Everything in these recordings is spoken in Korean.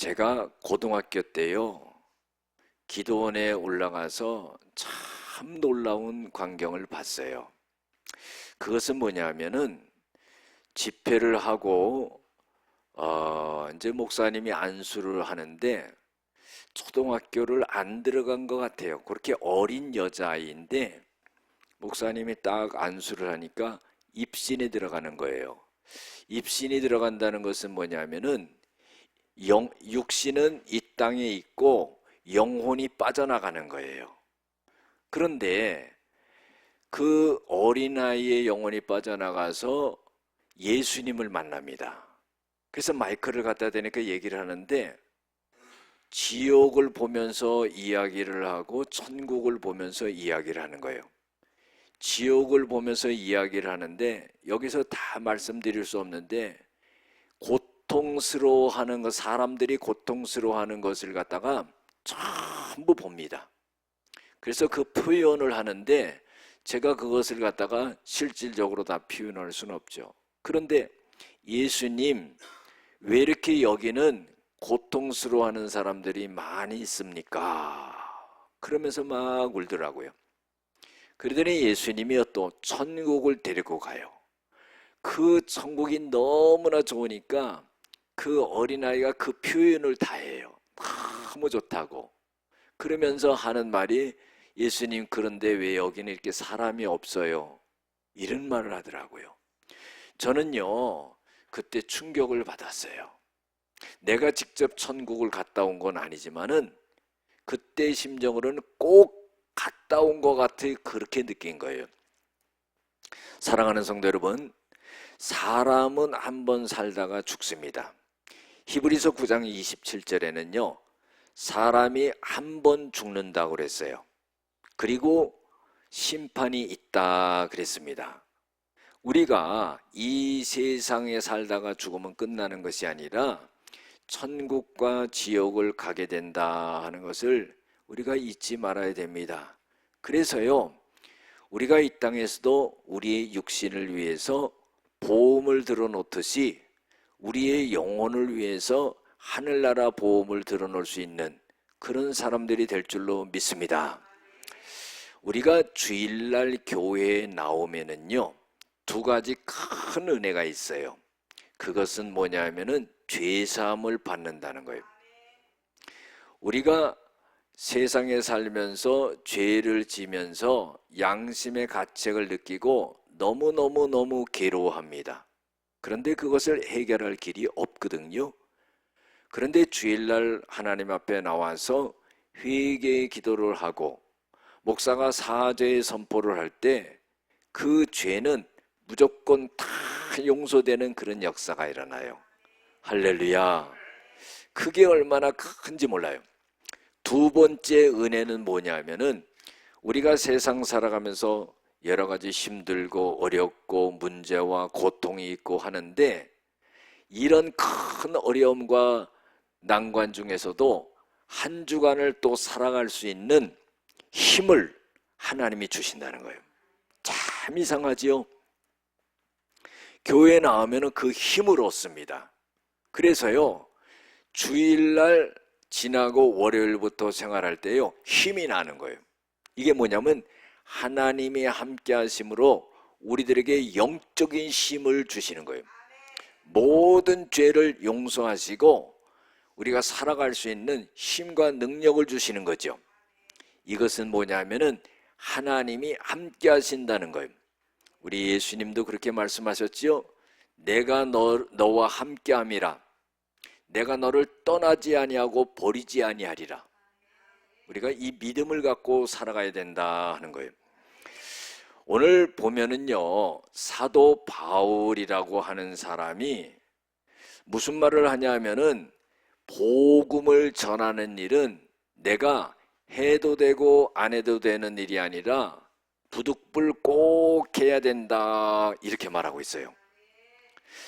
제가 고등학교 때요, 기도원에 올라가서 참 놀라운 광경을 봤어요. 그것은 뭐냐면은 집회를 하고, 어, 이제 목사님이 안수를 하는데 초등학교를 안 들어간 것 같아요. 그렇게 어린 여자아이인데 목사님이 딱 안수를 하니까 입신이 들어가는 거예요. 입신이 들어간다는 것은 뭐냐면은 영, 육신은 이 땅에 있고 영혼이 빠져나가는 거예요. 그런데 그 어린아이의 영혼이 빠져나가서 예수님을 만납니다. 그래서 마이크를 갖다 대니까 얘기를 하는데 지옥을 보면서 이야기를 하고 천국을 보면서 이야기를 하는 거예요. 지옥을 보면서 이야기를 하는데 여기서 다 말씀드릴 수 없는데 고통스러워하는 것 사람들이 고통스러워하는 것을 갖다가 전부 봅니다. 그래서 그 표현을 하는데 제가 그것을 갖다가 실질적으로 다 표현할 수는 없죠. 그런데 예수님 왜 이렇게 여기는 고통스러워하는 사람들이 많이 있습니까? 그러면서 막 울더라고요. 그러더니 예수님이 또 천국을 데리고 가요. 그 천국이 너무나 좋으니까 그 어린아이가 그 표현을 다 해요. 너무 좋다고. 그러면서 하는 말이 예수님 그런데 왜 여기는 이렇게 사람이 없어요? 이런 말을 하더라고요. 저는요, 그때 충격을 받았어요. 내가 직접 천국을 갔다 온 건 아니지만은 그때 심정으로는 꼭 갔다 온 것 같아 그렇게 느낀 거예요. 사랑하는 성도 여러분, 사람은 한 번 살다가 죽습니다. 히브리서 9장 27절에는요, 사람이 한 번 죽는다고 그랬어요. 그리고 심판이 있다 그랬습니다. 우리가 이 세상에 살다가 죽으면 끝나는 것이 아니라 천국과 지옥을 가게 된다 하는 것을 우리가 잊지 말아야 됩니다. 그래서요, 우리가 이 땅에서도 우리의 육신을 위해서 보험을 들어 놓듯이 우리의 영혼을 위해서 하늘나라 보험을 들어 놓을 수 있는 그런 사람들이 될 줄로 믿습니다. 우리가 주일날 교회에 나오면은요, 두 가지 큰 은혜가 있어요. 그것은 뭐냐면은 죄사함을 받는다는 거예요. 우리가 세상에 살면서 죄를 지면서 양심의 가책을 느끼고 너무너무너무 괴로워합니다. 그런데 그것을 해결할 길이 없거든요. 그런데 주일날 하나님 앞에 나와서 회개의 기도를 하고 목사가 사죄의 선포를 할 때 그 죄는 무조건 다 용서되는 그런 역사가 일어나요. 할렐루야. 그게 얼마나 큰지 몰라요. 두 번째 은혜는 뭐냐면은 우리가 세상 살아가면서 여러 가지 힘들고 어렵고 문제와 고통이 있고 하는데 이런 큰 어려움과 난관 중에서도 한 주간을 또 살아갈 수 있는 힘을 하나님이 주신다는 거예요. 참 이상하지요? 교회 나오면 그 힘을 얻습니다. 그래서요, 주일날 지나고 월요일부터 생활할 때요, 힘이 나는 거예요. 이게 뭐냐면, 하나님이 함께 하심으로 우리들에게 영적인 힘을 주시는 거예요. 모든 죄를 용서하시고, 우리가 살아갈 수 있는 힘과 능력을 주시는 거죠. 이것은 뭐냐면은 하나님이 함께 하신다는 거예요. 우리 예수님도 그렇게 말씀하셨지요. 내가 너, 너와 함께 함이라. 내가 너를 떠나지 아니하고 버리지 아니하리라. 우리가 이 믿음을 갖고 살아가야 된다 하는 거예요. 오늘 보면은요, 사도 바울이라고 하는 사람이 무슨 말을 하냐면은 복음을 전하는 일은 내가 해도 되고 안 해도 되는 일이 아니라 부득불 꼭 해야 된다 이렇게 말하고 있어요.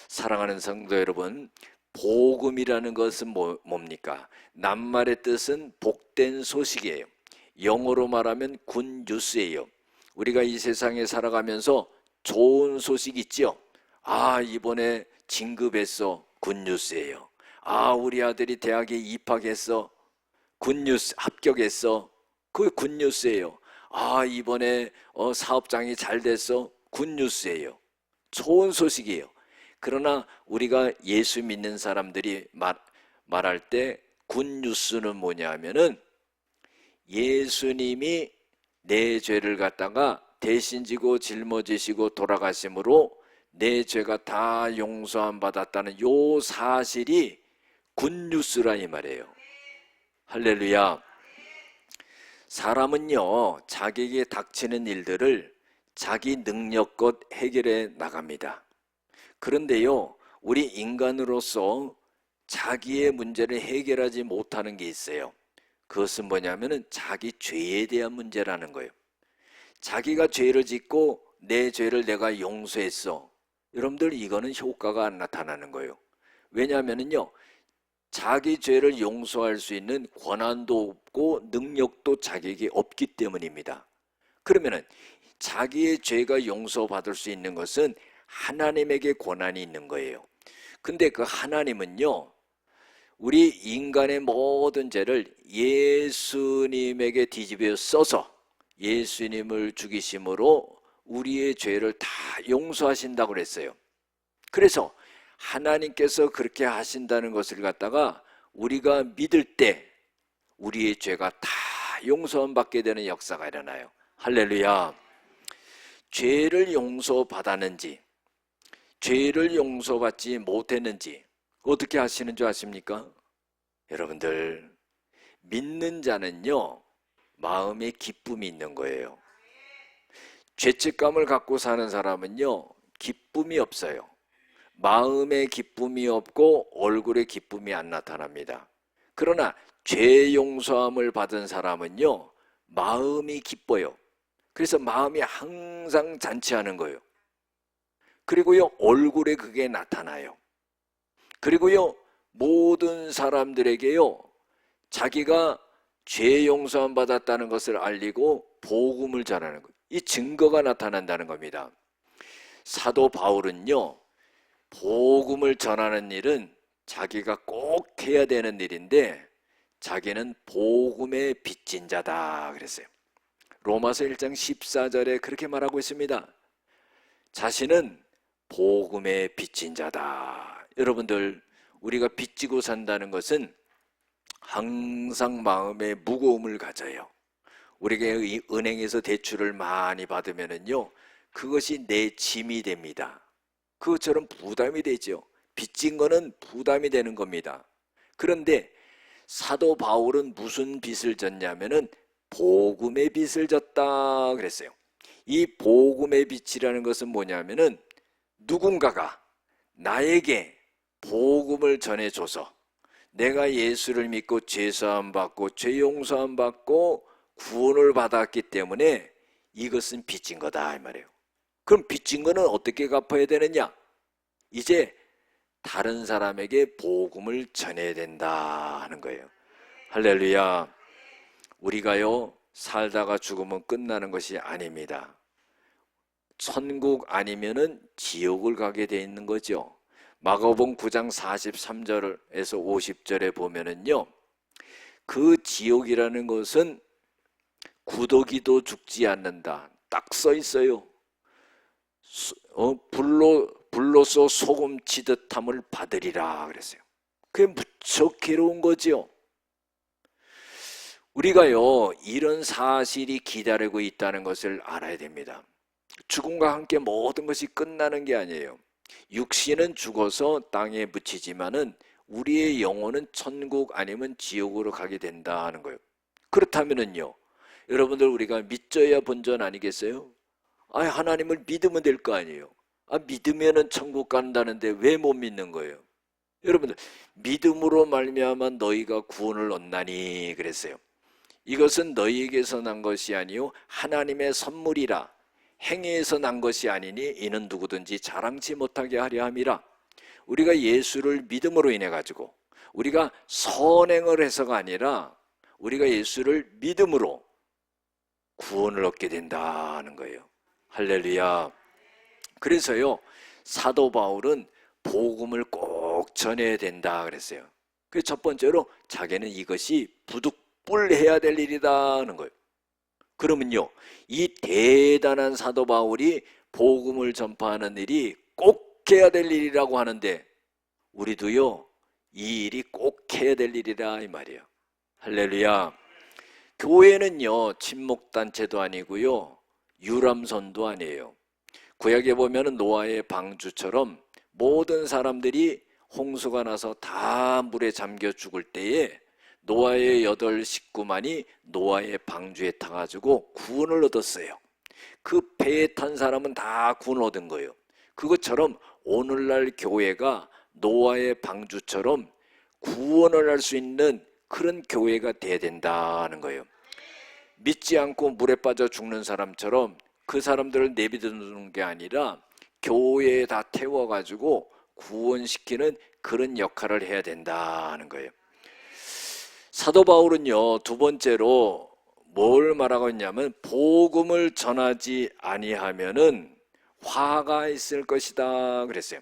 사랑하는 성도 여러분, 복음이라는 것은 뭐, 뭡니까? 낱말의 뜻은 복된 소식이에요. 영어로 말하면 군 뉴스예요. 우리가 이 세상에 살아가면서 좋은 소식 있죠? 아, 이번에 진급했어. 군 뉴스예요. 아, 우리 아들이 대학에 입학했어. 굿뉴스 합격했어. 그게 굿뉴스예요. 아, 이번에 어, 사업장이 잘 됐어. 굿뉴스예요. 좋은 소식이에요. 그러나 우리가 예수 믿는 사람들이 말, 말할 때 굿뉴스는 뭐냐 하면은 예수님이 내 죄를 갖다가 대신 지고 짊어지시고 돌아가심으로 내 죄가 다 용서함 받았다는 요 사실이 굿뉴스라 이 말이에요. 할렐루야. 사람은요, 자기에게 닥치는 일들을 자기 능력껏 해결해 나갑니다. 그런데요, 우리 인간으로서 자기의 문제를 해결하지 못하는 게 있어요. 그것은 뭐냐면은 자기 죄에 대한 문제라는 거예요. 자기가 죄를 짓고 내 죄를 내가 용서했어. 여러분들 이거는 효과가 안 나타나는 거예요. 왜냐하면은요, 자기 죄를 용서할 수 있는 권한도 없고 능력도 자기에게 없기 때문입니다. 그러면은 자기의 죄가 용서받을 수 있는 것은 하나님에게 권한이 있는 거예요. 근데 그 하나님은요, 우리 인간의 모든 죄를 예수님에게 뒤집어 써서 예수님을 죽이심으로 우리의 죄를 다 용서하신다고 그랬어요. 그래서 하나님께서 그렇게 하신다는 것을 갖다가 우리가 믿을 때 우리의 죄가 다 용서함 받게 되는 역사가 일어나요. 할렐루야. 죄를 용서받았는지, 죄를 용서받지 못했는지, 어떻게 하시는 줄 아십니까? 여러분들, 믿는 자는요, 마음에 기쁨이 있는 거예요. 죄책감을 갖고 사는 사람은요, 기쁨이 없어요. 마음에 기쁨이 없고 얼굴에 기쁨이 안 나타납니다. 그러나 죄 용서함을 받은 사람은요, 마음이 기뻐요. 그래서 마음이 항상 잔치하는 거예요. 그리고요, 얼굴에 그게 나타나요. 그리고요, 모든 사람들에게요, 자기가 죄 용서함 받았다는 것을 알리고 복음을 전하는 거예요. 이 증거가 나타난다는 겁니다. 사도 바울은요, 복음을 전하는 일은 자기가 꼭 해야 되는 일인데 자기는 복음의 빚진 자다 그랬어요. 로마서 1장 14절에 그렇게 말하고 있습니다. 자신은 복음의 빚진 자다. 여러분들 우리가 빚지고 산다는 것은 항상 마음에 무거움을 가져요. 우리가 이 은행에서 대출을 많이 받으면은요, 그것이 내 짐이 됩니다. 그것처럼 부담이 되죠. 빚진 거는 부담이 되는 겁니다. 그런데 사도 바울은 무슨 빚을 졌냐면은 복음의 빚을 졌다 그랬어요. 이 복음의 빚이라는 것은 뭐냐면은 누군가가 나에게 복음을 전해줘서 내가 예수를 믿고 죄사함 받고 죄 용서함 받고 구원을 받았기 때문에 이것은 빚진 거다 이 말이에요. 그럼 빚진 거는 어떻게 갚아야 되느냐? 이제 다른 사람에게 복음을 전해야 된다 하는 거예요. 할렐루야. 우리가요 살다가 죽으면 끝나는 것이 아닙니다. 천국 아니면은 지옥을 가게 돼 있는 거죠. 마가복음 9장 43절에서 50절에 보면은요. 그 지옥이라는 것은 구더기도 죽지 않는다. 딱 써 있어요. 어, 불로 불로서 소금 치듯함을 받으리라 그랬어요. 그게 무척 괴로운 거지요. 우리가요 이런 사실이 기다리고 있다는 것을 알아야 됩니다. 죽음과 함께 모든 것이 끝나는 게 아니에요. 육신은 죽어서 땅에 묻히지만은 우리의 영혼은 천국 아니면 지옥으로 가게 된다 하는 거예요. 그렇다면은요, 여러분들 우리가 믿져야 본전 아니겠어요? 아, 하나님을 믿으면 될 거 아니에요. 아, 믿으면은 천국 간다는데 왜 못 믿는 거예요? 여러분들 믿음으로 말미암아 너희가 구원을 얻나니 그랬어요. 이것은 너희에게서 난 것이 아니요 하나님의 선물이라 행위에서 난 것이 아니니 이는 누구든지 자랑치 못하게 하려 함이라. 우리가 예수를 믿음으로 인해 가지고 우리가 선행을 해서가 아니라 우리가 예수를 믿음으로 구원을 얻게 된다는 거예요. 할렐루야. 그래서요, 사도 바울은 복음을 꼭 전해야 된다 그랬어요. 그 첫 번째로 자기는 이것이 부득불해야 될 일이다 하는 거예요. 그러면요, 이 대단한 사도 바울이 복음을 전파하는 일이 꼭 해야 될 일이라고 하는데 우리도요 이 일이 꼭 해야 될 일이라 이 말이에요. 할렐루야. 교회는요 친목 단체도 아니고요 유람선도 아니에요. 구약에 보면은 노아의 방주처럼 모든 사람들이 홍수가 나서 다 물에 잠겨 죽을 때에 노아의 여덟 식구만이 노아의 방주에 타가지고 구원을 얻었어요. 그 배에 탄 사람은 다 구원 얻은 거예요. 그것처럼 오늘날 교회가 노아의 방주처럼 구원을 할 수 있는 그런 교회가 돼야 된다는 거예요. 믿지 않고 물에 빠져 죽는 사람처럼 그 사람들을 내비두는 게 아니라 교회에 다 태워가지고 구원시키는 그런 역할을 해야 된다는 거예요. 사도 바울은요, 두 번째로 뭘 말하고 있냐면, 복음을 전하지 아니하면은 화가 있을 것이다. 그랬어요.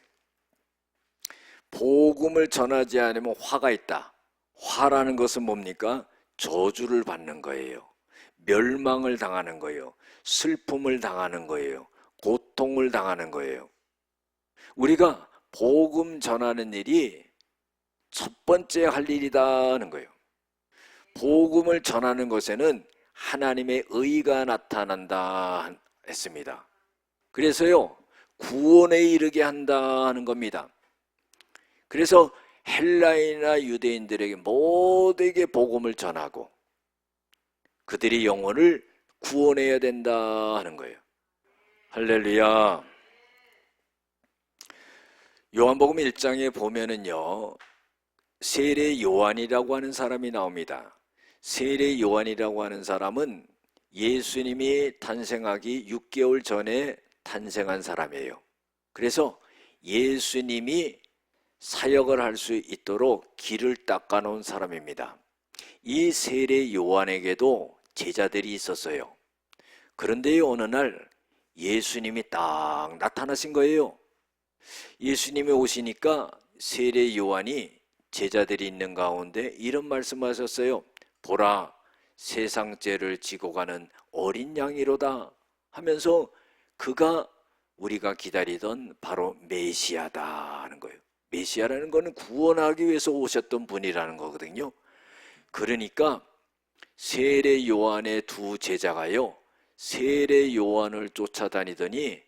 복음을 전하지 않으면 화가 있다. 화라는 것은 뭡니까? 저주를 받는 거예요. 멸망을 당하는 거예요. 슬픔을 당하는 거예요. 고통을 당하는 거예요. 우리가 복음 전하는 일이 첫 번째 할 일이다는 거예요. 복음을 전하는 것에는 하나님의 의가 나타난다 했습니다. 그래서요, 구원에 이르게 한다 하는 겁니다. 그래서 헬라인이나 유대인들에게 모두에게 복음을 전하고 그들의 영혼을 구원해야 된다 하는 거예요. 할렐루야. 요한복음 1장에 보면은요. 세례 요한이라고 하는 사람이 나옵니다. 세례 요한이라고 하는 사람은 예수님이 탄생하기 6개월 전에 탄생한 사람이에요. 그래서 예수님이 사역을 할 수 있도록 길을 닦아 놓은 사람입니다. 이 세례 요한에게도 제자들이 있었어요. 그런데 어느 날 예수님이 딱 나타나신 거예요. 예수님이 오시니까 세례 요한이 제자들이 있는 가운데 이런 말씀하셨어요. 보라, 세상 죄를 지고 가는 어린 양이로다 하면서 그가 우리가 기다리던 바로 메시아다 하는 거예요. 메시아라는 것은 구원하기 위해서 오셨던 분이라는 거거든요. 그러니까 세례 요한의 두 제자가요. 세례 요한을 쫓아다니더니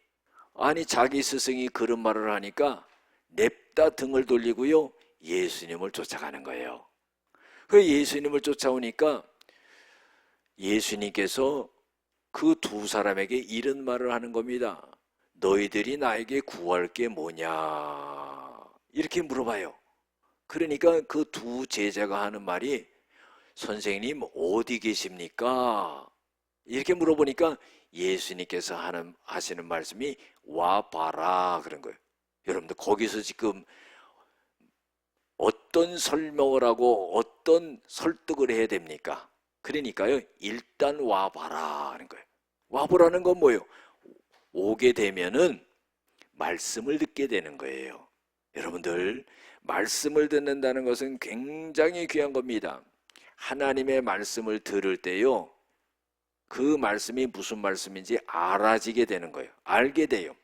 아니 자기 스승이 그런 말을 하니까 냅다 등을 돌리고요. 예수님을 쫓아가는 거예요. 그 예수님을 쫓아오니까 예수님께서 그 두 사람에게 이런 말을 하는 겁니다. 너희들이 나에게 구할 게 뭐냐? 이렇게 물어봐요. 그러니까 그 두 제자가 하는 말이 선생님 어디 계십니까? 이렇게 물어보니까 예수님께서 하는 하시는 말씀이 와 봐라 그런 거예요. 여러분들 거기서 지금 어떤 설명을 하고 어떤 설득을 해야 됩니까? 그러니까요. 일단 와 봐라 하는 거예요. 와 보라는 건 뭐예요? 오게 되면은 말씀을 듣게 되는 거예요. 여러분들 말씀을 듣는다는 것은 굉장히 귀한 겁니다. 하나님의 말씀을 들을 때요. 그 말씀이 무슨 말씀인지 알아지게 되는 거예요. 알게 돼요.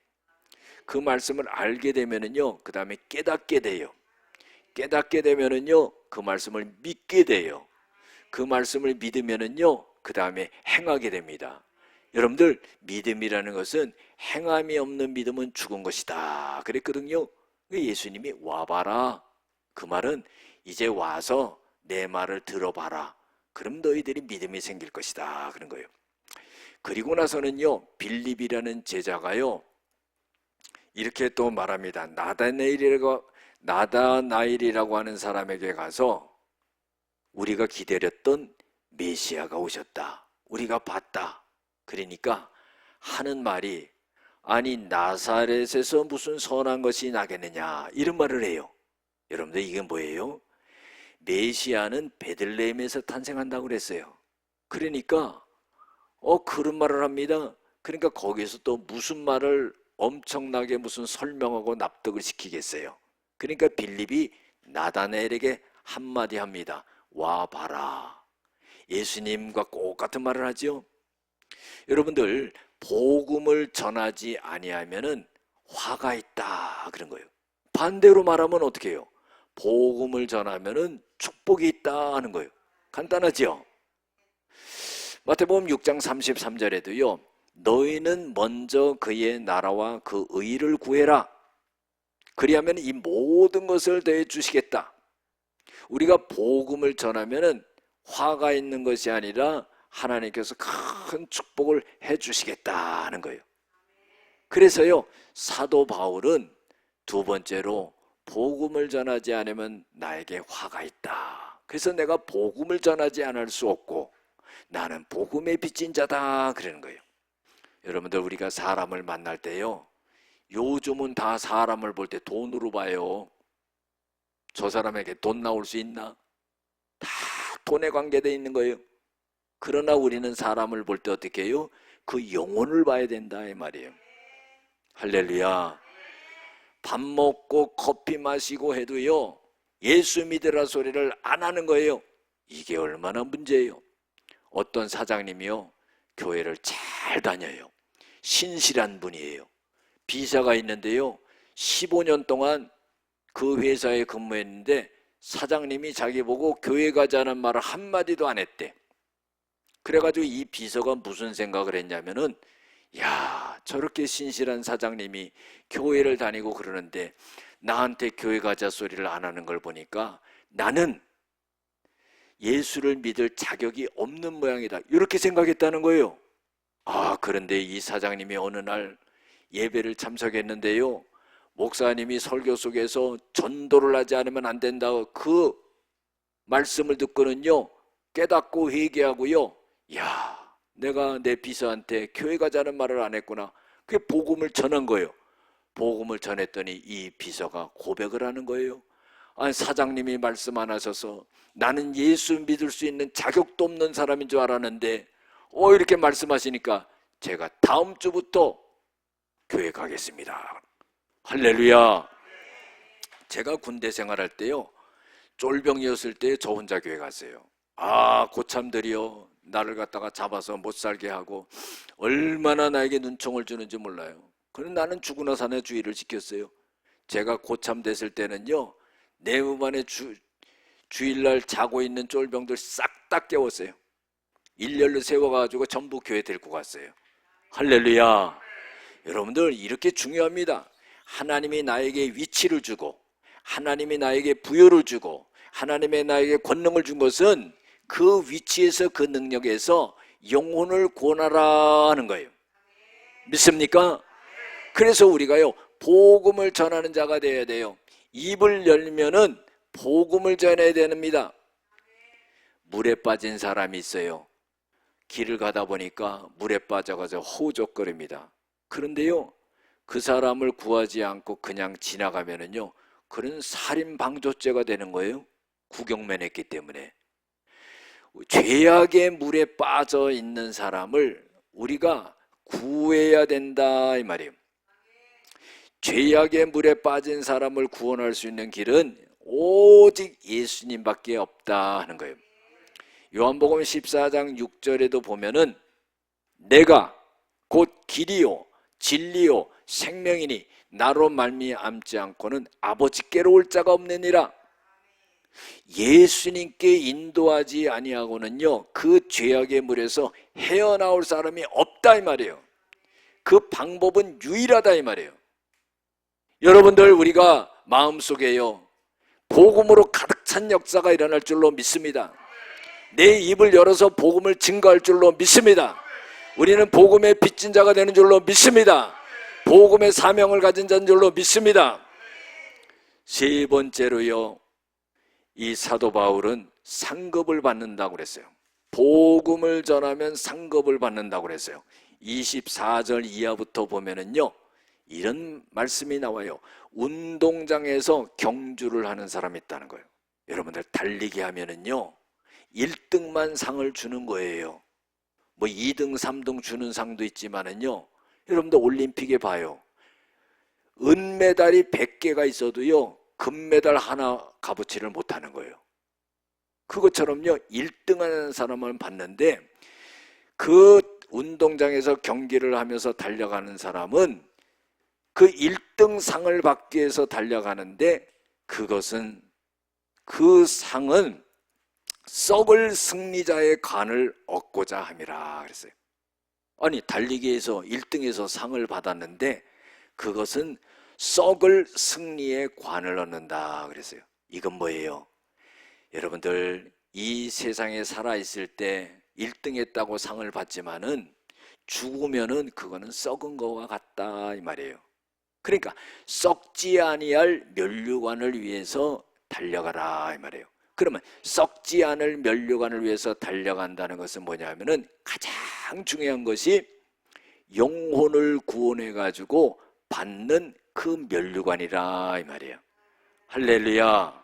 그 말씀을 알게 되면은요. 그다음에 깨닫게 돼요. 깨닫게 되면은요. 그 말씀을 믿게 돼요. 그 말씀을 믿으면은요. 그 다음에 행하게 됩니다. 여러분들 믿음이라는 것은 행함이 없는 믿음은 죽은 것이다. 그랬거든요. 예수님이 와봐라. 그 말은 이제 와서 내 말을 들어봐라. 그럼 너희들이 믿음이 생길 것이다. 그런 거예요. 그리고 나서는요, 빌립이라는 제자가요, 이렇게 또 말합니다. 나다나일이라고, 나다나일이라고 하는 사람에게 가서 우리가 기다렸던 메시아가 오셨다. 우리가 봤다. 그러니까 하는 말이 아니 나사렛에서 무슨 선한 것이 나겠느냐 이런 말을 해요. 여러분들 이게 뭐예요? 메시아는 베들레헴에서 탄생한다고 그랬어요. 그러니까 어 그런 말을 합니다. 그러니까 거기서 또 무슨 말을 엄청나게 무슨 설명하고 납득을 시키겠어요. 그러니까 빌립이 나다나엘에게 한마디 합니다. 와 봐라. 예수님과 똑같은 말을 하지요. 여러분들 복음을 전하지 아니하면은 화가 있다 그런 거예요. 반대로 말하면 어떻게 해요? 복음을 전하면은 축복이 있다 하는 거예요. 간단하지요? 마태복음 6장 33절에도요. 너희는 먼저 그의 나라와 그 의를 구해라. 그리하면 이 모든 것을 더해 주시겠다. 우리가 복음을 전하면은 화가 있는 것이 아니라 하나님께서 큰 축복을 해 주시겠다 하는 거예요. 그래서요. 사도 바울은 두 번째로 복음을 전하지 않으면 나에게 화가 있다. 그래서 내가 복음을 전하지 않을 수 없고 나는 복음에 빚진 자다 그러는 거예요. 여러분들 우리가 사람을 만날 때요. 요즘은 다 사람을 볼 때 돈으로 봐요. 저 사람에게 돈 나올 수 있나? 다 돈에 관계되어 있는 거예요. 그러나 우리는 사람을 볼 때 어떻게 해요? 그 영혼을 봐야 된다 이 말이에요. 할렐루야. 밥 먹고 커피 마시고 해도요. 예수 믿으라 소리를 안 하는 거예요. 이게 얼마나 문제예요. 어떤 사장님이요. 교회를 잘 다녀요. 신실한 분이에요. 비서가 있는데요. 15년 동안 그 회사에 근무했는데 사장님이 자기 보고 교회 가자는 말을 한마디도 안 했대. 그래가지고 이 비서가 무슨 생각을 했냐면은 야 저렇게 신실한 사장님이 교회를 다니고 그러는데 나한테 교회 가자 소리를 안 하는 걸 보니까 나는 예수를 믿을 자격이 없는 모양이다. 이렇게 생각했다는 거예요. 아, 그런데 이 사장님이 어느 날 예배를 참석했는데요. 목사님이 설교 속에서 전도를 하지 않으면 안 된다. 그 말씀을 듣고는요. 깨닫고 회개하고요. 야, 내가 내 비서한테 교회 가자는 말을 안 했구나. 그게 복음을 전한 거예요. 복음을 전했더니 이 비서가 고백을 하는 거예요. 아니, 사장님이 말씀 안 하셔서 나는 예수 믿을 수 있는 자격도 없는 사람인 줄 알았는데, 어, 이렇게 말씀하시니까 제가 다음 주부터 교회 가겠습니다. 할렐루야. 제가 군대 생활할 때요, 쫄병이었을 때 저 혼자 교회 갔어요. 아, 고참들이요. 나를 갖다가 잡아서 못 살게 하고 얼마나 나에게 눈총을 주는지 몰라요. 그럼 나는 죽으나 사내 주의를 지켰어요. 제가 고참 됐을 때는요. 내무반에 주, 주일날 자고 있는 쫄병들 싹 다 깨웠어요. 일렬로 세워가지고 전부 교회 데리고 갔어요. 할렐루야. 여러분들 이렇게 중요합니다. 하나님이 나에게 위치를 주고 하나님이 나에게 부여를 주고 하나님의 나에게 권능을 준 것은 그 위치에서 그 능력에서 영혼을 구원하라 하는 거예요. 믿습니까? 그래서 우리가요 복음을 전하는 자가 되어야 돼요. 입을 열면은 복음을 전해야 됩니다. 물에 빠진 사람이 있어요. 길을 가다 보니까 물에 빠져가지고 호적거립니다. 그런데요, 그 사람을 구하지 않고 그냥 지나가면은요, 그런 살인 방조죄가 되는 거예요. 구경만 했기 때문에. 죄악의 물에 빠져 있는 사람을 우리가 구해야 된다 이 말이에요. 죄악의 물에 빠진 사람을 구원할 수 있는 길은 오직 예수님밖에 없다 하는 거예요. 요한복음 14장 6절에도 보면은 내가 곧 길이요 진리요 생명이니 나로 말미암지 않고는 아버지께로 올 자가 없느니라. 예수님께 인도하지 아니하고는요 그 죄악의 물에서 헤어나올 사람이 없다 이 말이에요. 그 방법은 유일하다 이 말이에요. 여러분들 우리가 마음속에요 복음으로 가득 찬 역사가 일어날 줄로 믿습니다. 내 입을 열어서 복음을 증거할 줄로 믿습니다. 우리는 복음의 빚진 자가 되는 줄로 믿습니다. 복음의 사명을 가진 자인 줄로 믿습니다. 세 번째로요. 이 사도 바울은 상급을 받는다고 그랬어요. 복음을 전하면 상급을 받는다고 그랬어요. 24절 이하부터 보면은요. 이런 말씀이 나와요. 운동장에서 경주를 하는 사람이 있다는 거예요. 여러분들 달리기 하면은요. 1등만 상을 주는 거예요. 뭐 2등, 3등 주는 상도 있지만은요. 여러분들 올림픽에 봐요. 은메달이 100개가 있어도요. 금메달 하나 값어치를 못 하는 거예요. 그것처럼요, 1등 하는 사람을 봤는데 그 운동장에서 경기를 하면서 달려가는 사람은 그 1등 상을 받기 위해서 달려가는데 그것은 그 상은 썩을 승리자의 관을 얻고자 함이라 그랬어요. 아니 달리기에서 1등에서 상을 받았는데 그것은 썩을 승리의 관을 얻는다 그랬어요. 이건 뭐예요? 여러분들 이 세상에 살아 있을 때 1등 했다고 상을 받지만은 죽으면은 그거는 썩은 거와 같다 이 말이에요. 그러니까 썩지 아니할 면류관을 위해서 달려가라 이 말이에요. 그러면 썩지 않을 면류관을 위해서 달려간다는 것은 뭐냐면은 가장 중요한 것이 영혼을 구원해 가지고 받는 그 면류관이라 이 말이에요. 할렐루야.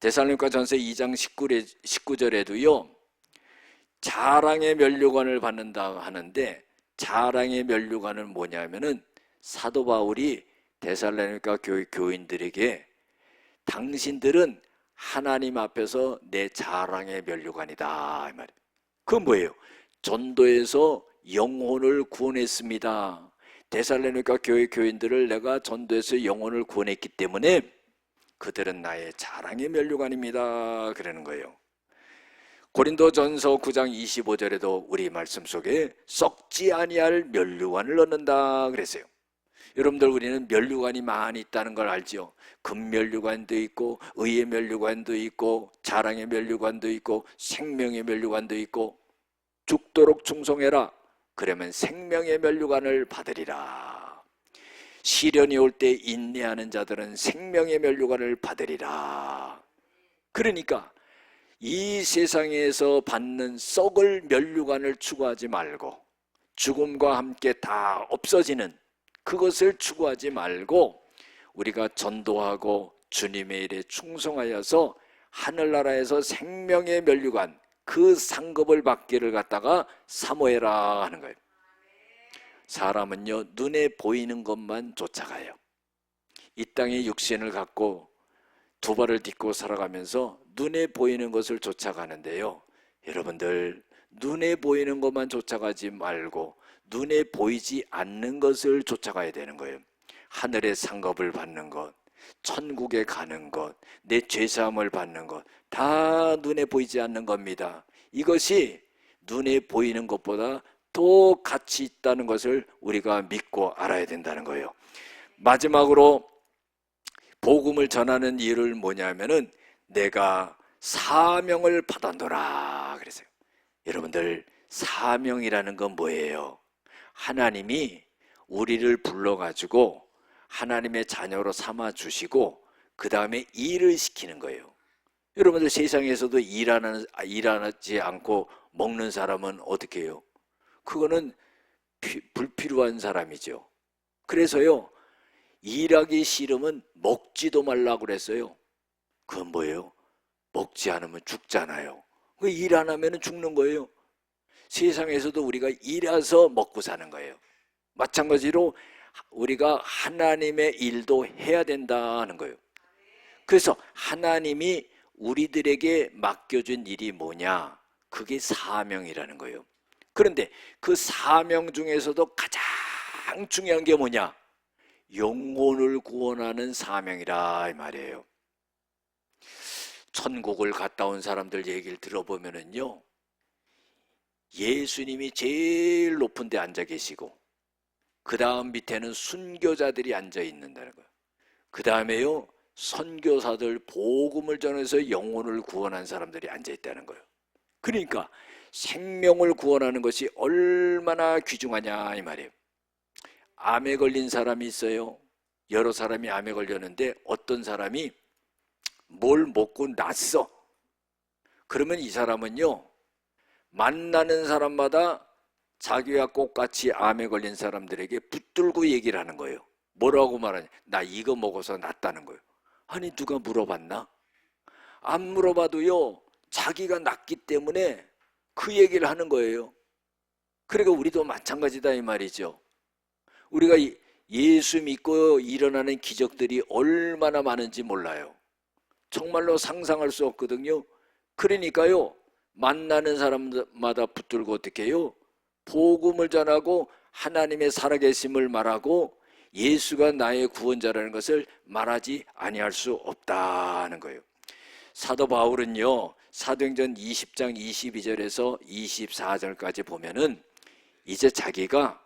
데살로니가 전서 2장 19절에 도요. 자랑의 면류관을 받는다 하는데 자랑의 면류관은 뭐냐면은 사도 바울이 데살로니가 교인들에게 당신들은 하나님 앞에서 내 자랑의 면류관이다 이 말이에요. 뭐예요? 전도에서 영혼을 구원했습니다. 데살로니가 교회 교인들을 내가 전도해서 영혼을 구원했기 때문에 그들은 나의 자랑의 면류관입니다. 그러는 거예요. 고린도전서 9장 25절에도 우리 말씀 속에 썩지 아니할 면류관을 얻는다 그랬어요. 여러분들 우리는 면류관이 많이 있다는 걸 알지요. 금면류관도 있고 의의 면류관도 있고 자랑의 면류관도 있고 생명의 면류관도 있고 죽도록 충성해라. 그러면 생명의 면류관을 받으리라. 시련이 올 때 인내하는 자들은 생명의 면류관을 받으리라. 그러니까 이 세상에서 받는 썩을 면류관을 추구하지 말고 죽음과 함께 다 없어지는 그것을 추구하지 말고 우리가 전도하고 주님의 일에 충성하여서 하늘나라에서 생명의 면류관 그 상급을 받기를 갖다가 사모해라 하는 거예요. 사람은요 눈에 보이는 것만 쫓아가요. 이 땅에 육신을 갖고 두 발을 딛고 살아가면서 눈에 보이는 것을 쫓아가는데요. 여러분들 눈에 보이는 것만 쫓아가지 말고 눈에 보이지 않는 것을 쫓아가야 되는 거예요. 하늘의 상급을 받는 것, 천국에 가는 것, 내 죄사함을 받는 것, 다 눈에 보이지 않는 겁니다. 이것이 눈에 보이는 것보다 더 가치 있다는 것을 우리가 믿고 알아야 된다는 거예요. 마지막으로 복음을 전하는 일을 뭐냐면은 내가 사명을 받아노라 그랬어요. 여러분들 사명이라는 건 뭐예요? 하나님이 우리를 불러가지고 하나님의 자녀로 삼아 주시고 그 다음에 일을 시키는 거예요. 여러분들 세상에서도 일하는 일하지 않고 먹는 사람은 어떻게 해요? 그거는 피, 불필요한 사람이죠. 그래서요 일하기 싫으면 먹지도 말라고 그랬어요. 그건 뭐예요? 먹지 않으면 죽잖아요. 그 일 안 하면 죽는 거예요. 세상에서도 우리가 일해서 먹고 사는 거예요. 마찬가지로 우리가 하나님의 일도 해야 된다는 거예요. 그래서 하나님이 우리들에게 맡겨준 일이 뭐냐? 그게 사명이라는 거예요. 그런데 그 사명 중에서도 가장 중요한 게 뭐냐? 영혼을 구원하는 사명이라 이 말이에요. 천국을 갔다 온 사람들 얘기를 들어보면은요. 예수님이 제일 높은 데 앉아 계시고 그 다음 밑에는 순교자들이 앉아 있는다는 거예요. 그 다음에요. 선교사들 복음을 전해서 영혼을 구원한 사람들이 앉아 있다는 거예요. 그러니까 생명을 구원하는 것이 얼마나 귀중하냐 이 말이에요. 암에 걸린 사람이 있어요. 여러 사람이 암에 걸렸는데 어떤 사람이 뭘 먹고 났어. 그러면 이 사람은요. 만나는 사람마다 자기와 똑같이 암에 걸린 사람들에게 붙들고 얘기를 하는 거예요. 뭐라고 말하냐? 나 이거 먹어서 낫다는 거예요. 아니 누가 물어봤나? 안 물어봐도요. 자기가 낫기 때문에 그 얘기를 하는 거예요. 그러니까 우리도 마찬가지다 이 말이죠. 우리가 예수 믿고 일어나는 기적들이 얼마나 많은지 몰라요. 정말로 상상할 수 없거든요. 그러니까요, 만나는 사람마다 붙들고 어떻게 해요? 복음을 전하고 하나님의 살아계심을 말하고 예수가 나의 구원자라는 것을 말하지 아니할 수 없다는 거예요. 사도 바울은요, 사도행전 20장 22절에서 24절까지 보면은 이제 자기가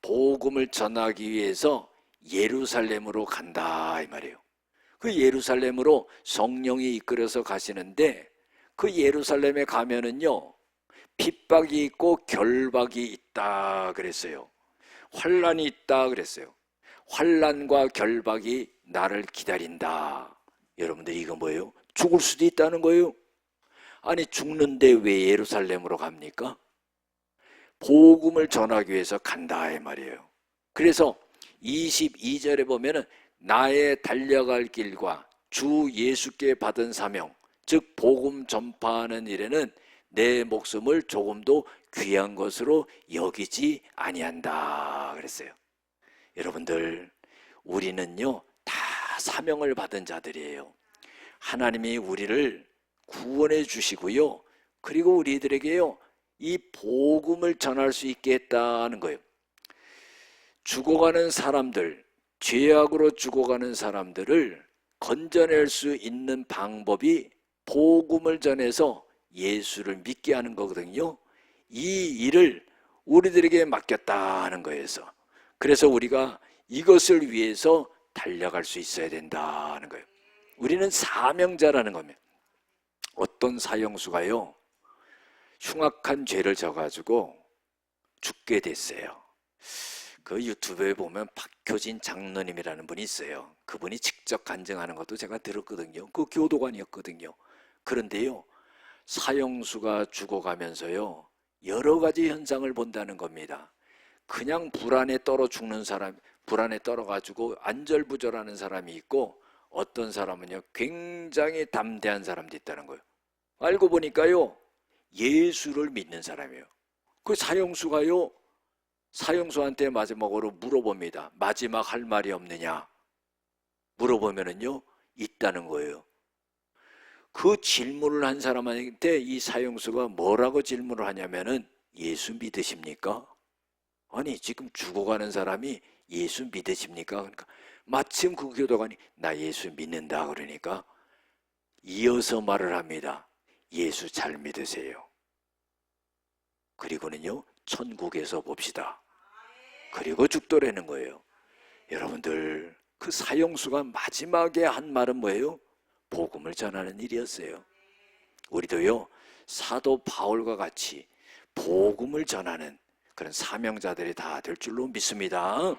복음을 전하기 위해서 예루살렘으로 간다 이 말이에요. 그 예루살렘으로 성령이 이끌어서 가시는데 그 예루살렘에 가면은요 핍박이 있고 결박이 있다 그랬어요. 환란이 있다 그랬어요. 환란과 결박이 나를 기다린다. 여러분들 이거 뭐예요? 죽을 수도 있다는 거예요. 아니 죽는데 왜 예루살렘으로 갑니까? 복음을 전하기 위해서 간다 이 말이에요. 그래서 22절에 보면은 나의 달려갈 길과 주 예수께 받은 사명, 즉 복음 전파하는 일에는 내 목숨을 조금도 귀한 것으로 여기지 아니한다 그랬어요. 여러분들 우리는요 다 사명을 받은 자들이에요. 하나님이 우리를 구원해 주시고요. 그리고 우리들에게요 이 복음을 전할 수 있게 했다는 거예요. 죽어가는 사람들, 죄악으로 죽어가는 사람들을 건져낼 수 있는 방법이 복음을 전해서 예수를 믿게 하는 거거든요. 이 일을 우리들에게 맡겼다는 거에서 그래서 우리가 이것을 위해서 달려갈 수 있어야 된다는 거예요. 우리는 사명자라는 겁니다. 어떤 사형수가요, 흉악한 죄를 져가지고 죽게 됐어요. 그 유튜브에 보면 박효진 장로님이라는 분이 있어요. 그분이 직접 간증하는 것도 제가 들었거든요. 그 교도관이었거든요. 그런데요, 사형수가 죽어가면서요, 여러 가지 현상을 본다는 겁니다. 그냥 불안에 떨어 죽는 사람, 불안에 떨어가지고 안절부절하는 사람이 있고, 어떤 사람은요, 굉장히 담대한 사람도 있다는 거예요. 알고 보니까요, 예수를 믿는 사람이에요. 그 사형수가요, 사형수한테 마지막으로 물어봅니다. 마지막 할 말이 없느냐? 물어보면은요, 있다는 거예요. 그 질문을 한 사람한테 이 사형수가 뭐라고 질문을 하냐면은 예수 믿으십니까? 아니, 지금 죽어가는 사람이 예수 믿으십니까? 그러니까 마침 그 교도관이 나 예수 믿는다 그러니까 이어서 말을 합니다. 예수 잘 믿으세요. 그리고는요, 천국에서 봅시다. 그리고 죽더라는 거예요. 여러분들, 그 사형수가 마지막에 한 말은 뭐예요? 복음을 전하는 일이었어요. 우리도요, 사도 바울과 같이 복음을 전하는 그런 사명자들이 다 될 줄로 믿습니다.